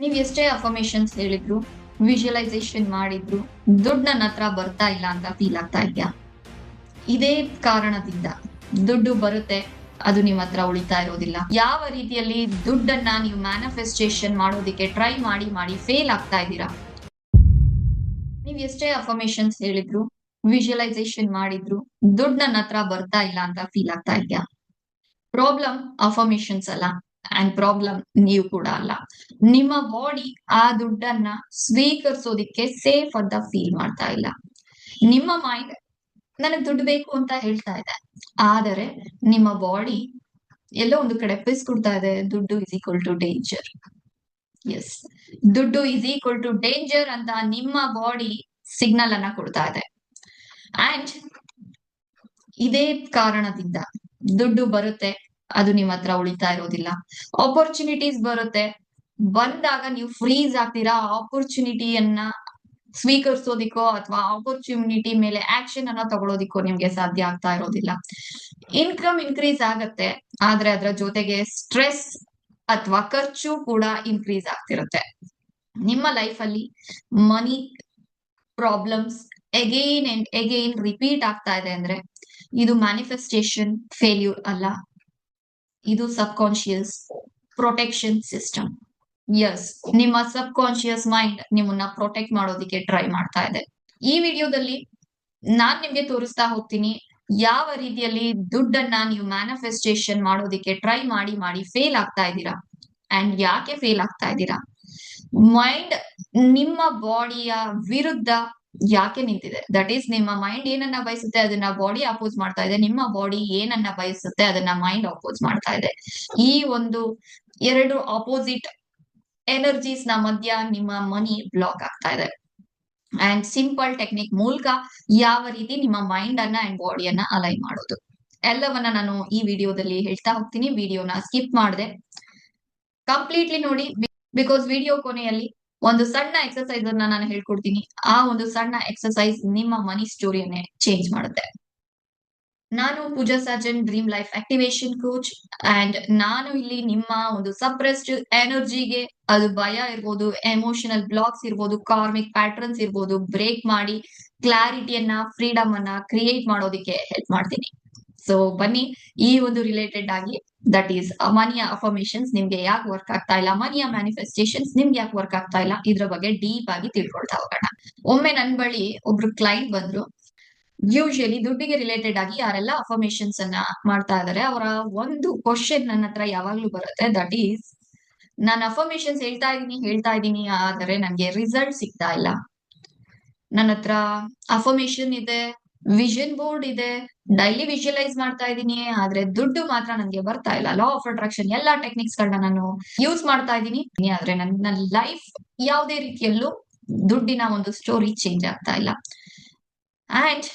ನೀವ್ ಎಷ್ಟೇ ಅಫರ್ಮೇಶನ್ಸ್ ಹೇಳಿದ್ರು ವಿಜುವಲೈಸೇಷನ್ ಮಾಡಿದ್ರು, ದುಡ್ಡು ನನ್ನ ಹತ್ರ ಬರ್ತಾ ಇಲ್ಲ ಅಂತ ಫೀಲ್ ಆಗ್ತಾ ಇದೆಯಾ? ಇದೇ ಕಾರಣದಿಂದ ದುಡ್ಡು ಬರುತ್ತೆ, ಅದು ನಿಮ್ಮ ಹತ್ರ ಉಳಿತಾ ಇರೋದಿಲ್ಲ. ಯಾವ ರೀತಿಯಲ್ಲಿ ದುಡ್ಡನ್ನ ನೀವು ಮ್ಯಾನಿಫೆಸ್ಟೇಷನ್ ಮಾಡೋದಿಕ್ಕೆ ಟ್ರೈ ಮಾಡಿ ಮಾಡಿ ಫೇಲ್ ಆಗ್ತಾ ಇದ್ದೀರಾ? ನೀವ್ ಎಷ್ಟೇ ಅಫರ್ಮೇಶನ್ಸ್ ಹೇಳಿದ್ರು ವಿಜುವಲೈಸೇಷನ್ ಮಾಡಿದ್ರು, ದುಡ್ಡು ನನ್ನ ಹತ್ರ ಬರ್ತಾ ಇಲ್ಲ ಅಂತ ಫೀಲ್ ಆಗ್ತಾ ಇದೆಯಾ? ಪ್ರಾಬ್ಲಮ್ ಅಫರ್ಮೇಶನ್ಸ್ ಅಲ್ಲ. ಅಂಡ್ ಪ್ರಾಬ್ಲಮ್ ನೀವು ಕೂಡ ಅಲ್ಲ. ನಿಮ್ಮ ಬಾಡಿ ಆ ದುಡ್ಡನ್ನ ಸ್ವೀಕರಿಸೋದಿಕ್ಕೆ ಸೇಫ್ ಅಂತ ಫೀಲ್ ಮಾಡ್ತಾ ಇಲ್ಲ. ನಿಮ್ಮ ಮೈಂಡ್ ನನಗೆ ದುಡ್ಡು ಬೇಕು ಅಂತ ಹೇಳ್ತಾ ಇದೆ. ಆದರೆ ನಿಮ್ಮ ಬಾಡಿ ಎಲ್ಲೋ ಒಂದು ಕಡೆ ಪಿಸ್ ಕೊಡ್ತಾ ಇದೆ. ದುಡ್ಡು is equal to danger yes ದುಡ್ಡು ಇಸ್ ಈಕ್ವಲ್ ಟು ಡೇಂಜರ್ ಅಂತ ನಿಮ್ಮ ಬಾಡಿ ಸಿಗ್ನಲ್ ಅನ್ನ ಕೊಡ್ತಾ ಇದೆ. ಅಂಡ್ ಇದೇ ಕಾರಣದಿಂದ ದುಡ್ಡು ಬರುತ್ತೆ. ಅದು ನಿಮ್ ಹತ್ರ ಉಳಿತಾ ಇರೋದಿಲ್ಲ. ಆಪರ್ಚುನಿಟೀಸ್ ಬರುತ್ತೆ. ಬಂದಾಗ ನೀವು ಫ್ರೀಸ್ ಆಗ್ತೀರಾ? ಆಪರ್ಚುನಿಟಿಯನ್ನ ಸ್ವೀಕರಿಸೋದಿಕ್ಕೋ ಅಥವಾ ಆಪರ್ಚುನಿಟಿ ಮೇಲೆ ಆಕ್ಷನ್ ಅನ್ನ ತಗೊಳೋದಿಕ್ಕೋ ನಿಮ್ಗೆ ಸಾಧ್ಯ ಆಗ್ತಾ ಇರೋದಿಲ್ಲ. ಇನ್ಕಮ್ ಇನ್ಕ್ರೀಸ್ ಆಗತ್ತೆ. ಆದ್ರೆ ಅದರ ಜೊತೆಗೆ ಸ್ಟ್ರೆಸ್ ಅಥವಾ ಖರ್ಚು ಕೂಡ ಇನ್ಕ್ರೀಸ್ ಆಗ್ತಿರುತ್ತೆ. ನಿಮ್ಮ ಲೈಫ್ ಅಲ್ಲಿ money problems again and again repeat ಆಗ್ತಾ ಇದೆ ಅಂದ್ರೆ ಇದು ಮ್ಯಾನಿಫೆಸ್ಟೇಷನ್ ಫೇಲ್ಯೂರ್ ಅಲ್ಲ. ಇದು subconscious protection system. Yes ನಿಮ್ಮ ಸಬ್ ಕಾನ್ಶಿಯಸ್ ಮೈಂಡ್ ನಿಮ್ಮನ್ನ ಪ್ರೊಟೆಕ್ಟ್ ಮಾಡೋದಿಕ್ಕೆ ಟ್ರೈ ಮಾಡ್ತಾ ಇದೆ. ಈ ವಿಡಿಯೋದಲ್ಲಿ ನಾನ್ ನಿಮ್ಗೆ ತೋರಿಸ್ತಾ ಹೋಗ್ತೀನಿ, ಯಾವ ರೀತಿಯಲ್ಲಿ ದುಡ್ಡನ್ನ ನೀವು ಮ್ಯಾನಿಫೆಸ್ಟೇಷನ್ ಮಾಡೋದಿಕ್ಕೆ ಟ್ರೈ ಮಾಡಿ ಮಾಡಿ ಫೇಲ್ ಆಗ್ತಾ ಇದ್ದೀರಾ ಅಂಡ್ ಯಾಕೆ ಫೇಲ್ ಆಗ್ತಾ ಇದ್ದೀರಾ? ಮೈಂಡ್ ನಿಮ್ಮ ಬಾಡಿಯ ವಿರುದ್ಧ ಯಾಕೆ ನಿಂತಿದೆ? ದಟ್ ಈಸ್ ನಿಮ್ಮ ಮೈಂಡ್ ಏನನ್ನ ಬಯಸುತ್ತೆ ಅದನ್ನ ಬಾಡಿ ಅಪೋಸ್ ಮಾಡ್ತಾ ಇದೆ. ನಿಮ್ಮ ಬಾಡಿ ಏನನ್ನ ಬಯಸುತ್ತೆ ಅದನ್ನ ಮೈಂಡ್ ಅಪೋಸ್ ಮಾಡ್ತಾ ಇದೆ. ಈ ಒಂದು ಎರಡು ಅಪೋಸಿಟ್ ಎನರ್ಜೀಸ್ನ ಮಧ್ಯ ನಿಮ್ಮ ಮನಿ ಬ್ಲಾಕ್ ಆಗ್ತಾ ಇದೆ. ಅಂಡ್ ಸಿಂಪಲ್ ಟೆಕ್ನಿಕ್ ಮೂಲಕ ಯಾವ ರೀತಿ ನಿಮ್ಮ ಮೈಂಡ್ ಅನ್ನ ಅಂಡ್ ಬಾಡಿಯನ್ನ ಅಲೈನ್ ಮಾಡೋದು. ಎಲ್ಲವನ್ನ ನಾನು ಈ ವಿಡಿಯೋದಲ್ಲಿ ಹೇಳ್ತಾ ಹೋಗ್ತೀನಿ. ವಿಡಿಯೋನ ಸ್ಕಿಪ್ ಮಾಡಿದೆ. ಕಂಪ್ಲೀಟ್ಲಿ ನೋಡಿ ಬಿಕಾಸ್ ವಿಡಿಯೋ ಕೊನೆಯಲ್ಲಿ ಒಂದು ಸಣ್ಣ ಎಕ್ಸಸೈಸ್ ಅನ್ನ ನಾನು ಹೇಳ್ಕೊಡ್ತೀನಿ. ಆ ಒಂದು ಸಣ್ಣ ಎಕ್ಸಸೈಸ್ ನಿಮ್ಮ ಮನಿ ಸ್ಟೋರಿಯನ್ನೇ ಚೇಂಜ್ ಮಾಡುತ್ತೆ. ನಾನು Pooja Sajan dream life activation coach and ನಾನು ಇಲ್ಲಿ ನಿಮ್ಮ ಒಂದು ಸಪ್ರೆಸ್ಡ್ ಎನರ್ಜಿಗೆ ಅದು ಭಯ ಇರ್ಬೋದು ಎಮೋಷನಲ್ ಬ್ಲಾಕ್ಸ್ ಇರ್ಬೋದು ಕಾರ್ಮಿಕ್ ಪ್ಯಾಟರ್ನ್ಸ್ ಇರ್ಬೋದು ಬ್ರೇಕ್ ಮಾಡಿ ಕ್ಲಾರಿಟಿಯನ್ನ ಫ್ರೀಡಮ್ ಅನ್ನ ಕ್ರಿಯೇಟ್ ಮಾಡೋದಿಕ್ಕೆ ಹೆಲ್ಪ್ ಮಾಡ್ತೀನಿ. ಸೊ ಬನ್ನಿ. ಈ ಒಂದು ರಿಲೇಟೆಡ್ ಆಗಿ ದಟ್ ಈಸ್ ಮನಿಯ ಅಫರ್ಮೇಶನ್ಸ್ ನಿಮ್ಗೆ ಯಾಕೆ ವರ್ಕ್ ಆಗ್ತಾ ಇಲ್ಲ? ಮನಿಯ ಮ್ಯಾನಿಫೆಸ್ಟೇಷನ್ಸ್ ನಿಮ್ಗೆ ಯಾಕೆ ವರ್ಕ್ ಆಗ್ತಾ ಇಲ್ಲ? ಇದ್ರ ಬಗ್ಗೆ ಡೀಪ್ ಆಗಿ ತಿಳ್ಕೊಳ್ತಾ ಹೋಗೋಣ. ಒಮ್ಮೆ ನನ್ ಬಳಿ ಒಬ್ರು ಕ್ಲೈಂಟ್ ಬಂದ್ರು. ಯೂಶಲಿ ದುಡ್ಡಿಗೆ ರಿಲೇಟೆಡ್ ಆಗಿ ಯಾರೆಲ್ಲ ಅಫರ್ಮೇಶನ್ಸ್ ಅನ್ನ ಮಾಡ್ತಾ ಇದಾರೆ, ಅವರ ಒಂದು ಕ್ವಶನ್ ನನ್ನ ಹತ್ರ ಯಾವಾಗ್ಲೂ ಬರುತ್ತೆ. ದಟ್ ಈಸ್ ನಾನು ಅಫರ್ಮೇಶನ್ಸ್ ಹೇಳ್ತಾ ಇದೀನಿ ಹೇಳ್ತಾ ಇದೀನಿ, ಆದರೆ ನನಗೆ ರಿಸಲ್ಟ್ ಸಿಗ್ತಾ ಇಲ್ಲ. ನನ್ನ ಹತ್ರ ಅಫರ್ಮೇಶನ್ ಇದೆ ವಿಷನ್ ಬೋರ್ಡ್ ಇದೆ. ಡೈಲಿ ವಿಜುವಲೈಸ್ ಮಾಡ್ತಾ ಇದೀನಿ ಆದ್ರೆ ದುಡ್ಡು ಮಾತ್ರ ನನ್ಗೆ ಬರ್ತಾ ಇಲ್ಲ. ಲಾ ಆಫ್ ಅಟ್ರಾಕ್ಷನ್ ಎಲ್ಲಾ ಟೆಕ್ನಿಕ್ಸ್ ಗಳನ್ನ ನಾನು ಯೂಸ್ ಮಾಡ್ತಾ ಇದೀನಿ ಆದ್ರೆ ನನ್ನ ಲೈಫ್ ಯಾವುದೇ ರೀತಿಯಲ್ಲೂ ದುಡ್ಡಿನ ಒಂದು ಸ್ಟೋರಿ ಚೇಂಜ್ ಆಗ್ತಾ ಇಲ್ಲ. ಅಂಡ್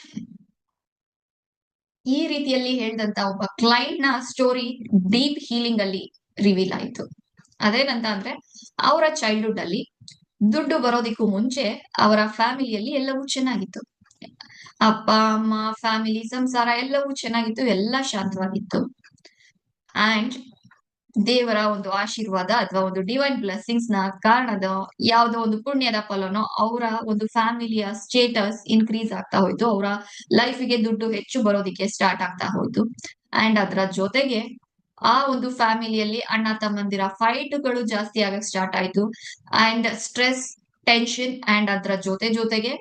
ಈ ರೀತಿಯಲ್ಲಿ ಹೇಳ್ದಂತ ಒಬ್ಬ ಕ್ಲೈಂಟ್ನ ಸ್ಟೋರಿ ಡೀಪ್ ಹೀಲಿಂಗ್ ಅಲ್ಲಿ ರಿವೀಲ್ ಆಯ್ತು. ಅದೇನಂತ ಅಂದ್ರೆ ಅವರ ಚೈಲ್ಡ್ಹುಡ್ ಅಲ್ಲಿ ದುಡ್ಡು ಬರೋದಿಕ್ಕೂ ಮುಂಚೆ ಅವರ ಫ್ಯಾಮಿಲಿಯಲ್ಲಿ ಎಲ್ಲವೂ ಚೆನ್ನಾಗಿತ್ತು. ಅಪ್ಪ, ಅಮ್ಮ ಫ್ಯಾಮಿಲಿ ಸಂಸಾರ ಎಲ್ಲವೂ ಚೆನ್ನಾಗಿತ್ತು, ಎಲ್ಲ ಶಾಂತವಾಗಿತ್ತು. ಅಂಡ್ ದೇವರ ಒಂದು ಆಶೀರ್ವಾದ ಅಥವಾ ಒಂದು ಡಿವೈನ್ ಬ್ಲೆಸ್ಸಿಂಗ್ಸ್ನ ಕಾರಣದ ಯಾವ್ದೋ ಒಂದು ಪುಣ್ಯದ ಫಲನೋ ಅವರ ಒಂದು ಫ್ಯಾಮಿಲಿಯ ಸ್ಟೇಟಸ್ ಇನ್ಕ್ರೀಸ್ ಆಗ್ತಾ ಹೋಯ್ತು, ಅವರ ಲೈಫಿಗೆ ದುಡ್ಡು ಹೆಚ್ಚು ಬರೋದಿಕ್ಕೆ ಸ್ಟಾರ್ಟ್ ಆಗ್ತಾ ಹೋಯ್ತು. ಅಂಡ್ ಅದರ ಜೊತೆಗೆ ಆ ಒಂದು ಫ್ಯಾಮಿಲಿಯಲ್ಲಿ ಅಣ್ಣ, ತಮ್ಮಂದಿರ ಫೈಟ್ಗಳು ಜಾಸ್ತಿ ಆಗಕ್ ಸ್ಟಾರ್ಟ್ ಆಯ್ತು. ಅಂಡ್ ಸ್ಟ್ರೆಸ್ ಟೆನ್ಷನ್ ಅಂಡ್ ಅದರ ಜೊತೆ ಜೊತೆಗೆ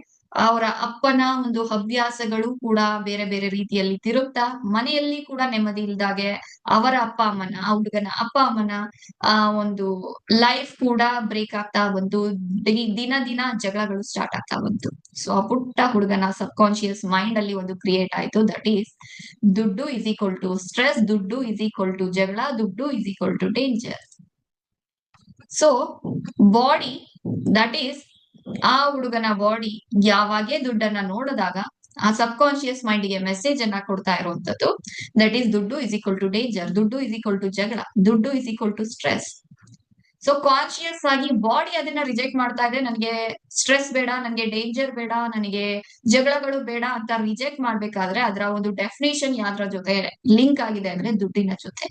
ಅವರ ಅಪ್ಪನ ಒಂದು ಹವ್ಯಾಸಗಳು ಕೂಡ ಬೇರೆ ಬೇರೆ ರೀತಿಯಲ್ಲಿ ತಿರುಗ್ತಾ, ಮನೆಯಲ್ಲಿ ಕೂಡ ನೆಮ್ಮದಿ ಇಲ್ದಾಗೆ ಅವರ ಅಪ್ಪ ಅಮ್ಮನ, ಆ ಹುಡುಗನ ಅಪ್ಪ ಅಮ್ಮನ, ಆ ಒಂದು ಲೈಫ್ ಕೂಡ ಬ್ರೇಕ್ ಆಗ್ತಾ ಬಂತು ದಿನ ದಿನ ಜಗಳಗಳು ಸ್ಟಾರ್ಟ್ ಆಗ್ತಾ ಬಂತು. ಸೊ ಆ ಪುಟ್ಟ ಹುಡುಗನ ಸಬ್ ಕಾನ್ಶಿಯಸ್ ಮೈಂಡ್ ಅಲ್ಲಿ ಒಂದು ಕ್ರಿಯೇಟ್ ಆಯ್ತು. ದಟ್ ಈಸ್ ದುಡ್ಡು ಇಸ್ ಈಕ್ವಲ್ ಟು ಸ್ಟ್ರೆಸ್ ದುಡ್ಡು ಇಸ್ ಈಕ್ವಲ್ ಟು ಜಗಳ, ದುಡ್ಡು is equal to danger so body that is ಆ ಹುಡುಗನ ಬಾಡಿ ಯಾವಾಗೇ ದುಡ್ಡನ್ನ ನೋಡಿದಾಗ ಆ ಸಬ್ ಕಾನ್ಶಿಯಸ್ ಮೈಂಡ್ಗೆ ಮೆಸೇಜ್ ಅನ್ನ ಕೊಡ್ತಾ ಇರುವಂತದ್ದು ದಟ್ ಈಸ್ ದುಡ್ಡು ಇಸ್ ಈಕ್ವಲ್ ಟು ಡೇಂಜರ್ ದುಡ್ಡು ಇಸ್ ಈಕ್ವಲ್ ಟು ಜಗಳ, ದುಡ್ಡು is equal to stress so conscious ಆಗಿ ಬಾಡಿ ಅದನ್ನ ರಿಜೆಕ್ಟ್ ಮಾಡ್ತಾ ಇದೆ ನನಗೆ ಸ್ಟ್ರೆಸ್ ಬೇಡ, ನನಗೆ ಡೇಂಜರ್ ಬೇಡ, ನನಗೆ ಜಗಳಗಳು ಬೇಡ ಅಂತ ರಿಜೆಕ್ಟ್ ಮಾಡ್ಬೇಕಾದ್ರೆ ಅದರ ಒಂದು ಡೆಫಿನೇಷನ್ ಯಾವ್ದ್ರ ಜೊತೆ ಲಿಂಕ್ ಆಗಿದೆ ಅಂದ್ರೆ ದುಡ್ಡಿನ ಜೊತೆ.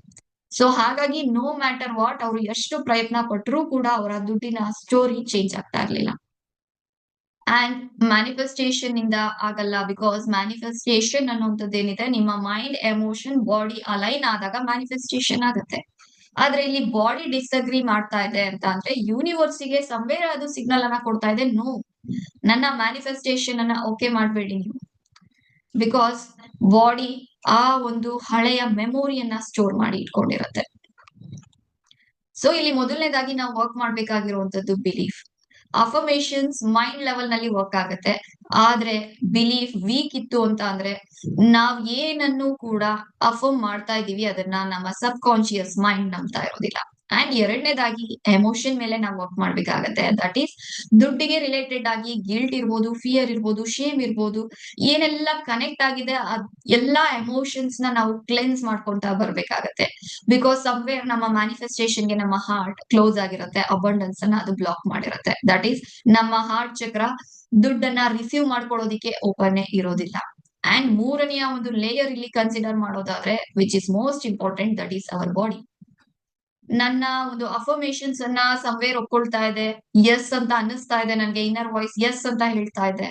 ಸೊ ಹಾಗಾಗಿ ನೋ ಮ್ಯಾಟರ್ ವಾಟ್ ಅವರು ಎಷ್ಟು ಪ್ರಯತ್ನ ಪಟ್ಟರೂ ಕೂಡ ಅವರ ದುಡ್ಡಿನ ಸ್ಟೋರಿ ಚೇಂಜ್ ಆಗ್ತಾ ಇರ್ಲಿಲ್ಲ. ಅಂಡ್ ಮ್ಯಾನಿಫೆಸ್ಟೇಷನ್ ಇಂದ ಆಗಲ್ಲ ಬಿಕಾಸ್ ಮ್ಯಾನಿಫೆಸ್ಟೇಷನ್ ಅನ್ನುವಂಥದ್ದು ಏನಿದೆ ನಿಮ್ಮ ಮೈಂಡ್ ಎಮೋಷನ್ ಬಾಡಿ ಅಲೈನ್ ಆದಾಗ ಮ್ಯಾನಿಫೆಸ್ಟೇಷನ್ ಆಗುತ್ತೆ. ಆದ್ರೆ ಇಲ್ಲಿ ಬಾಡಿ ಡಿಸ್ಅಗ್ರಿ ಮಾಡ್ತಾ ಇದೆ ಅಂತ ಅಂದ್ರೆ ಯೂನಿವರ್ಸಿಗೆ ಸಂವೇರ ಅದು ಸಿಗ್ನಲ್ ಅನ್ನ ಕೊಡ್ತಾ ಇದೆ ನೋ ನನ್ನ ಮ್ಯಾನಿಫೆಸ್ಟೇಷನ್ ಅನ್ನ ಓಕೆ ಮಾಡಬೇಡಿ ನೀವು. ಬಿಕಾಸ್ ಬಾಡಿ ಆ ಒಂದು ಹಳೆಯ ಮೆಮೊರಿಯನ್ನ ಸ್ಟೋರ್ ಮಾಡಿ ಇಟ್ಕೊಂಡಿರುತ್ತೆ. ಸೊ ಇಲ್ಲಿ ಮೊದಲನೇದಾಗಿ ನಾವು ವರ್ಕ್ ಮಾಡ್ಬೇಕಾಗಿರುವಂತದ್ದು ಬಿಲೀಫ್ ಅಫರ್ಮೇಶನ್ಸ್ ಮೈಂಡ್ ಲೆವೆಲ್ನಲ್ಲಿ ವರ್ಕ್ ಆಗುತ್ತೆ. ಆದ್ರೆ ಬಿಲೀಫ್ ವೀಕ್ ಇತ್ತು ಅಂತ ಅಂದ್ರೆ ನಾವ್ ಏನನ್ನು ಕೂಡ ಅಫರ್ಮ್ ಮಾಡ್ತಾ ಇದೀವಿ, ಅದನ್ನ ನಮ್ಮ ಸಬ್ ಕಾನ್ಶಿಯಸ್ ಮೈಂಡ್ ನಂಬ್ತಾ ಇರೋದಿಲ್ಲ. ಅಂಡ್ ಎರಡನೇದಾಗಿ ಎಮೋಷನ್ ಮೇಲೆ ನಾವು ವರ್ಕ್ ಮಾಡ್ಬೇಕಾಗತ್ತೆ. ದಟ್ ಈಸ್ ದುಡ್ಡಿಗೆ ರಿಲೇಟೆಡ್ ಆಗಿ ಗಿಲ್ಟ್ ಇರ್ಬೋದು ಫಿಯರ್ ಇರ್ಬೋದು ಶೇಮ್ ಇರ್ಬೋದು, ಏನೆಲ್ಲ ಕನೆಕ್ಟ್ ಆಗಿದೆ, ಅದ್ ಎಲ್ಲಾ ಎಮೋಷನ್ಸ್ನ ನಾವು ಕ್ಲೆನ್ಸ್ ಮಾಡ್ಕೊಂತ ಬರ್ಬೇಕಾಗತ್ತೆ. ಬಿಕಾಸ್ ಸಮ್ವೇರ್ ನಮ್ಮ ಮ್ಯಾನಿಫೆಸ್ಟೇಷನ್ಗೆ ನಮ್ಮ ಹಾರ್ಟ್ ಕ್ಲೋಸ್ ಆಗಿರುತ್ತೆ ಅಬಂಡೆನ್ಸ್ ಅನ್ನ ಅದು ಬ್ಲಾಕ್ ಮಾಡಿರುತ್ತೆ. ದಟ್ ಈಸ್ ನಮ್ಮ ಹಾರ್ಟ್ ಚಕ್ರ ದುಡ್ಡನ್ನ ರಿಸೀವ್ ಮಾಡ್ಕೊಳ್ಳೋದಿಕ್ಕೆ ಓಪನ್ ಇರೋದಿಲ್ಲ. ಅಂಡ್ ಮೂರನೆಯ ಒಂದು ಲೇಯರ್ ಇಲ್ಲಿ ಕನ್ಸಿಡರ್ ಮಾಡೋದಾದ್ರೆ which is most important that is our body ನನ್ನ ಒಂದು ಅಫರ್ಮೇಶನ್ಸ್ ಅನ್ನ ಸಂವೇರ್ ಒಪ್ಕೊಳ್ತಾ ಇದೆ. ಎಸ್ ಅಂತ ಅನ್ನಿಸ್ತಾ ಇದೆ ನನ್ಗೆ ಇನ್ನರ್ ವಾಯ್ಸ್ ಎಸ್ ಅಂತ ಹೇಳ್ತಾ ಇದೆ.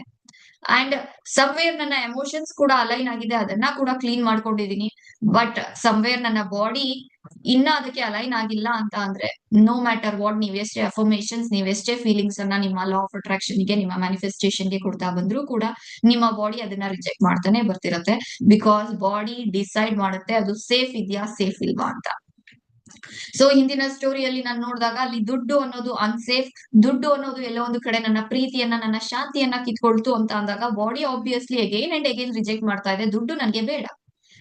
ಅಂಡ್ ಸಮ್ವೇರ್ ನನ್ನ ಎಮೋಷನ್ಸ್ ಕೂಡ ಅಲೈನ್ ಆಗಿದೆ, ಅದನ್ನ ಕೂಡ ಕ್ಲೀನ್ ಮಾಡ್ಕೊಂಡಿದೀನಿ ಬಟ್ ಸಮ್ವೇರ್ ನನ್ನ ಬಾಡಿ ಇನ್ನ ಅದಕ್ಕೆ ಅಲೈನ್ ಆಗಿಲ್ಲ ಅಂತ ಅಂದ್ರೆ ನೋ ಮ್ಯಾಟರ್ ವಾಟ್ ನೀವೆಷ್ಟೇ ಅಫರ್ಮೇಶನ್ಸ್ ನೀವೆಷ್ಟೇ ಫೀಲಿಂಗ್ಸ್ ಅನ್ನ ನಿಮ್ಮ ಲಾ ಆಫ್ ಅಟ್ರಾಕ್ಷನ್ಗೆ, ನಿಮ್ಮ ಮ್ಯಾನಿಫೆಸ್ಟೇಷನ್ಗೆ ಕೊಡ್ತಾ ಬಂದ್ರು ಕೂಡ ನಿಮ್ಮ ಬಾಡಿ ಅದನ್ನ ರಿಜೆಕ್ಟ್ ಮಾಡ್ತಾನೆ ಬರ್ತಿರತ್ತೆ. ಬಿಕಾಸ್ ಬಾಡಿ ಡಿಸೈಡ್ ಮಾಡುತ್ತೆ, ಅದು ಸೇಫ್ ಇದೆಯಾ ಸೇಫ್ ಇಲ್ವಾ ಅಂತ. ಸೊ ಹಿಂದಿನ ಸ್ಟೋರಿಯಲ್ಲಿ ನಾನು ನೋಡಿದಾಗ ಅಲ್ಲಿ ದುಡ್ಡು ಅನ್ನೋದು ಅನ್ಸೇಫ್ ದುಡ್ಡು ಅನ್ನೋದು ಎಲ್ಲೋ ಒಂದು ಕಡೆ ನನ್ನ ಪ್ರೀತಿಯನ್ನ, ನನ್ನ ಶಾಂತಿಯನ್ನ ಕಿತ್ಕೊಳ್ತು ಅಂತ ಅಂದಾಗ body obviously again and again reject ಮಾಡ್ತಾ ಇದೆ. ದುಡ್ಡು ನನಗೆ ಬೇಡ.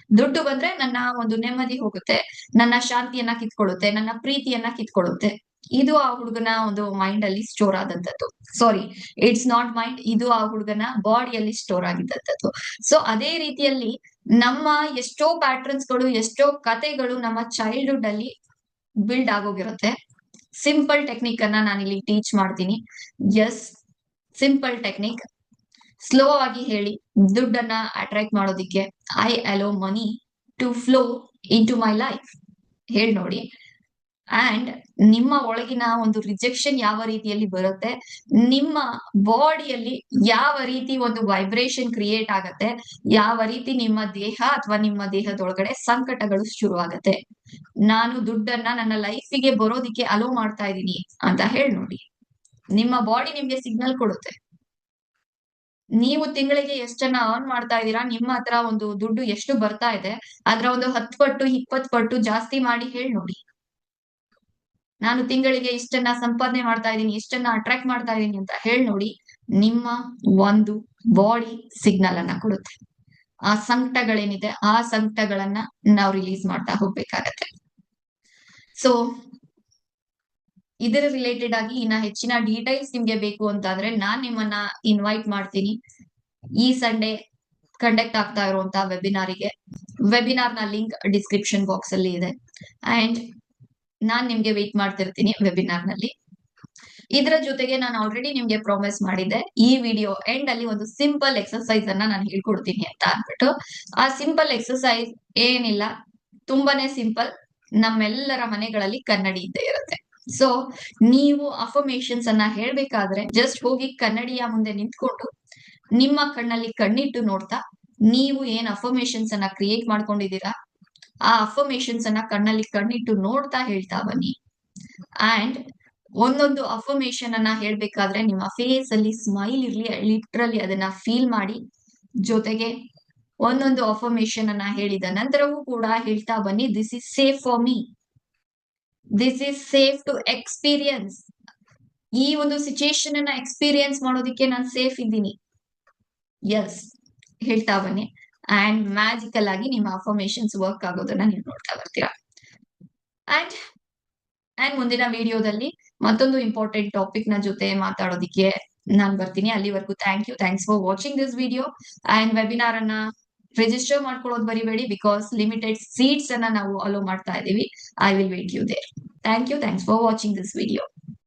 ದುಡ್ಡು ಬಂದ್ರೆ ನನ್ನ ಒಂದು ನೆಮ್ಮದಿ ಹೋಗುತ್ತೆ, ನನ್ನ ಶಾಂತಿಯನ್ನ ಕಿತ್ಕೊಳ್ಳುತ್ತೆ ನನ್ನ ಪ್ರೀತಿಯನ್ನ ಕಿತ್ಕೊಳ್ಳುತ್ತೆ ಇದು ಆ ಹುಡುಗನ ಒಂದು ಮೈಂಡ್ ಅಲ್ಲಿ ಸ್ಟೋರ್ ಆದಂತದ್ದು. ಸಾರಿ ಇಟ್ಸ್ ನಾಟ್ ಮೈಂಡ್ ಇದು ಆ ಹುಡುಗನ ಬಾಡಿಯಲ್ಲಿ ಸ್ಟೋರ್ ಆಗಿದ್ದಂಥದ್ದು ಸೊ ಅದೇ ರೀತಿಯಲ್ಲಿ ನಮ್ಮ ಎಷ್ಟೋ ಪ್ಯಾಟ್ರನ್ಸ್ಗಳು, ಎಷ್ಟೋ ಕತೆಗಳು ನಮ್ಮ ಚೈಲ್ಡ್ಹುಡ್ ಅಲ್ಲಿ ಬಿಲ್ಡ್ ಆಗೋಗಿರುತ್ತೆ. ಸಿಂಪಲ್ ಟೆಕ್ನಿಕ್ ಅನ್ನ ನಾನು ಇಲ್ಲಿ ಟೀಚ್ ಮಾಡ್ತೀನಿ. ಎಸ್ ಸಿಂಪಲ್ ಟೆಕ್ನಿಕ್ ಸ್ಲೋ ಆಗಿ ಹೇಳಿ, ದುಡ್ಡನ್ನ ಅಟ್ರಾಕ್ಟ್ ಮಾಡೋದಿಕ್ಕೆ I allow money to flow into my life ಹೇಳಿ ನೋಡಿ. ಅಂಡ್ ನಿಮ್ಮ ಒಳಗಿನ ಒಂದು ರಿಜೆಕ್ಷನ್ ಯಾವ ರೀತಿಯಲ್ಲಿ ಬರುತ್ತೆ? ನಿಮ್ಮ ಬಾಡಿಯಲ್ಲಿ ಯಾವ ರೀತಿ ಒಂದು ವೈಬ್ರೇಷನ್ ಕ್ರಿಯೇಟ್ ಆಗತ್ತೆ? ಯಾವ ರೀತಿ ನಿಮ್ಮ ದೇಹ ಅಥವಾ ನಿಮ್ಮ ದೇಹದೊಳಗಡೆ ಸಂಕಟಗಳು ಶುರುವಾಗತ್ತೆ? ನಾನು ದುಡ್ಡನ್ನ ನನ್ನ ಲೈಫಿಗೆ ಬರೋದಿಕ್ಕೆ ಅಲೋ ಮಾಡ್ತಾ ಇದ್ದೀನಿ ಅಂತ ಹೇಳಿ ನೋಡಿ. ನಿಮ್ಮ ಬಾಡಿ ನಿಮ್ಗೆ ಸಿಗ್ನಲ್ ಕೊಡುತ್ತೆ. ನೀವು ತಿಂಗಳಿಗೆ ಎಷ್ಟನ್ನ ಅರ್ನ್ ಮಾಡ್ತಾ ಇದ್ದೀರಾ? ನಿಮ್ಮ ಹತ್ರ ಒಂದು ದುಡ್ಡು ಎಷ್ಟು ಬರ್ತಾ ಇದೆ? ಅದ್ರ ಒಂದು ಹತ್ತು ಪಟ್ಟು ಇಪ್ಪತ್ ಪಟ್ಟು ಜಾಸ್ತಿ ಮಾಡಿ ಹೇಳಿ ನೋಡಿ. ನಾನು ತಿಂಗಳಿಗೆ ಇಷ್ಟನ್ನ ಸಂಪಾದನೆ ಮಾಡ್ತಾ ಇದ್ದೀನಿ, ಇಷ್ಟನ್ನ ಅಟ್ರಾಕ್ಟ್ ಮಾಡ್ತಾ ಇದ್ದೀನಿ ಅಂತ ಹೇಳಿ ನೋಡಿ, ನಿಮ್ಮ ಒಂದು ಬಾಡಿ ಸಿಗ್ನಲ್ ಅನ್ನ ಕೊಡುತ್ತೆ. ಆ ಸಂಕಟಗಳೇನಿದೆ, ಆ ಸಂಕಟಗಳನ್ನ ನಾವು ರಿಲೀಸ್ ಮಾಡ್ತಾ ಹೋಗ್ಬೇಕಾಗತ್ತೆ. ಸೊ ಇದರ ರಿಲೇಟೆಡ್ ಆಗಿ ಇನ್ನ ಹೆಚ್ಚಿನ ಡೀಟೈಲ್ಸ್ ನಿಮ್ಗೆ ಬೇಕು ಅಂತಂದ್ರೆ, ನಾನ್ ನಿಮ್ಮನ್ನ ಇನ್ವೈಟ್ ಮಾಡ್ತೀನಿ. ಈ ಸಂಡೇ ಕಂಡಕ್ಟ್ ಆಗ್ತಾ ಇರುವಂತ ವೆಬಿನಾರಿಗೆ ವೆಬಿನಾರ್ನ ಲಿಂಕ್ ಡಿಸ್ಕ್ರಿಪ್ಷನ್ ಬಾಕ್ಸ್ ಅಲ್ಲಿ ಇದೆ. ಅಂಡ್ ನಾನ್ ನಿಮ್ಗೆ ವೇಟ್ ಮಾಡ್ತಿರ್ತೀನಿ ವೆಬಿನಾರ್ನಲ್ಲಿ. ಇದರ ಜೊತೆಗೆ ನಾನು ಆಲ್ರೆಡಿ ನಿಮ್ಗೆ ಪ್ರಾಮಿಸ್ ಮಾಡಿದ್ದೆ, ಈ ವಿಡಿಯೋ ಎಂಡ್ ಅಲ್ಲಿ ಒಂದು ಸಿಂಪಲ್ ಎಕ್ಸರ್ಸೈಸ್ ಅನ್ನ ನಾನು ಹೇಳ್ಕೊಡ್ತೀನಿ ಅಂತ ಅಂದ್ಬಿಟ್ಟು. ಆ ಸಿಂಪಲ್ ಎಕ್ಸರ್ಸೈಸ್ ಏನಿಲ್ಲ, ತುಂಬಾನೇ ಸಿಂಪಲ್ ನಮ್ಮೆಲ್ಲರ ಮನೆಗಳಲ್ಲಿ ಕನ್ನಡಿ ಇದ್ದೇ ಇರುತ್ತೆ. ಸೊ ನೀವು ಅಫರ್ಮೇಶನ್ಸ್ ಅನ್ನ ಹೇಳ್ಬೇಕಾದ್ರೆ ಜಸ್ಟ್ ಹೋಗಿ ಕನ್ನಡಿಯ ಮುಂದೆ ನಿಂತ್ಕೊಂಡು ನಿಮ್ಮ ಕಣ್ಣಲ್ಲಿ ಕಣ್ಣಿಟ್ಟು ನೋಡ್ತಾ, ನೀವು ಏನ್ ಅಫರ್ಮೇಶನ್ಸ್ ಅನ್ನ ಕ್ರಿಯೇಟ್ ಮಾಡ್ಕೊಂಡಿದ್ದೀರಾ ಆ ಅಫರ್ಮೇಶನ್ಸ್ ಅನ್ನ ಕಣ್ಣಲ್ಲಿ ಕಣ್ಣಿಟ್ಟು ನೋಡ್ತಾ ಹೇಳ್ತಾ ಬನ್ನಿ. ಅಂಡ್ ಒಂದೊಂದು ಅಫರ್ಮೇಶನ್ ಅನ್ನ ಹೇಳ್ಬೇಕಾದ್ರೆ ನಿಮ್ಮ ಫೇಸ್ ಅಲ್ಲಿ ಸ್ಮೈಲ್ ಇರ್ಲಿ ಲಿಟ್ರಲಿ ಅದನ್ನ ಫೀಲ್ ಮಾಡಿ. ಜೊತೆಗೆ ಒಂದೊಂದು ಅಫರ್ಮೇಶನ್ ಅನ್ನ ಹೇಳಿದ ನಂತರವೂ ಕೂಡ ಹೇಳ್ತಾ ಬನ್ನಿ this is safe for me this is safe to experience ಈ ಒಂದು ಸಿಚುಯೇಷನ್ ಅನ್ನ ಎಕ್ಸ್ಪೀರಿಯನ್ಸ್ ಮಾಡೋದಿಕ್ಕೆ ನಾನು ಸೇಫ್ ಇದ್ದೀನಿ. ಎಸ್ ಹೇಳ್ತಾ ಬನ್ನಿ. ಅಂಡ್ ಮ್ಯಾಜಿಕಲ್ ಆಗಿ ನಿಮ್ಮ ಅಫರ್ಮೇಶನ್ಸ್ ವರ್ಕ್ ಆಗೋದನ್ನ ನೀವು ನೋಡ್ತಾ ಬರ್ತೀರಾ. ಆ್ಯಂಡ್ ಅಂಡ್ ಮುಂದಿನ ವಿಡಿಯೋದಲ್ಲಿ ಮತ್ತೊಂದು ಇಂಪಾರ್ಟೆಂಟ್ ಟಾಪಿಕ್ನ ಜೊತೆ ಮಾತಾಡೋದಿಕ್ಕೆ ನಾನ್ ಬರ್ತೀನಿ. ಅಲ್ಲಿವರೆಗೂ thank you thanks for watching this video and webinar ಅನ್ನ ರಿಜಿಸ್ಟರ್ ಮಾಡ್ಕೊಳ್ಳೋದು ಬರಿಬೇಡಿ ಬಿಕಾಸ್ ಲಿಮಿಟೆಡ್ ಸೀಟ್ಸ್ ಅನ್ನ ನಾವು ಅಲೋ ಮಾಡ್ತಾ ಇದ್ದೀವಿ. I will wait you there thank you thanks for watching this video